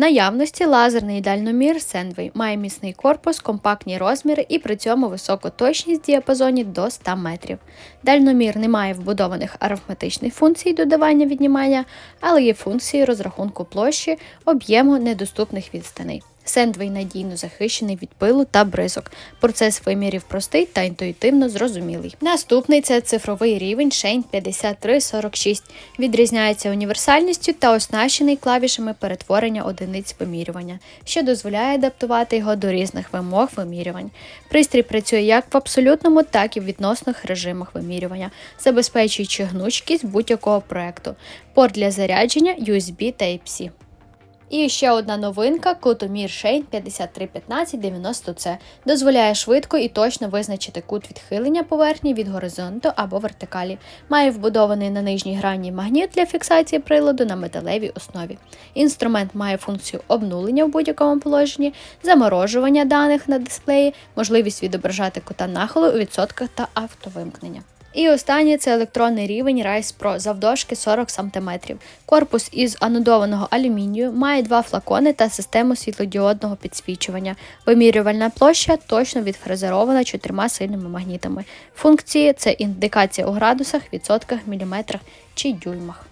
Наявності лазерний дальномір Sendway має міцний корпус, компактні розміри і при цьому високу точність в діапазоні до 100 метрів. Дальномір не має вбудованих арифметичних функцій додавання віднімання, але є функції розрахунку площі, об'єму недоступних відстаней. Сендвей надійно захищений від пилу та бризок. Процес вимірів простий та інтуїтивно зрозумілий. Наступний це цифровий рівень Shane 5346. Відрізняється універсальністю та оснащений клавішами перетворення одиниць вимірювання, що дозволяє адаптувати його до різних вимог вимірювань. Пристрій працює як в абсолютному, так і в відносних режимах вимірювання, забезпечуючи гнучкість будь-якого проекту. Порт для зарядження USB Type-C. І ще одна новинка Кутомір Shane 531590C дозволяє швидко і точно визначити кут відхилення поверхні від горизонту або вертикалі. Має вбудований на нижній грані магніт для фіксації приладу на металевій основі. Інструмент має функцію обнулення в будь-якому положенні, заморожування даних на дисплеї, можливість відображати кута нахилу у відсотках та автовимкнення. І останнє це електронний рівень Rise Pro завдовжки 40 см. Корпус із анодованого алюмінію має два флакони та систему світлодіодного підсвічування. Вимірювальна площа точно відфрезерована чотирма сильними магнітами. Функції це індикація у градусах, відсотках, міліметрах чи дюймах.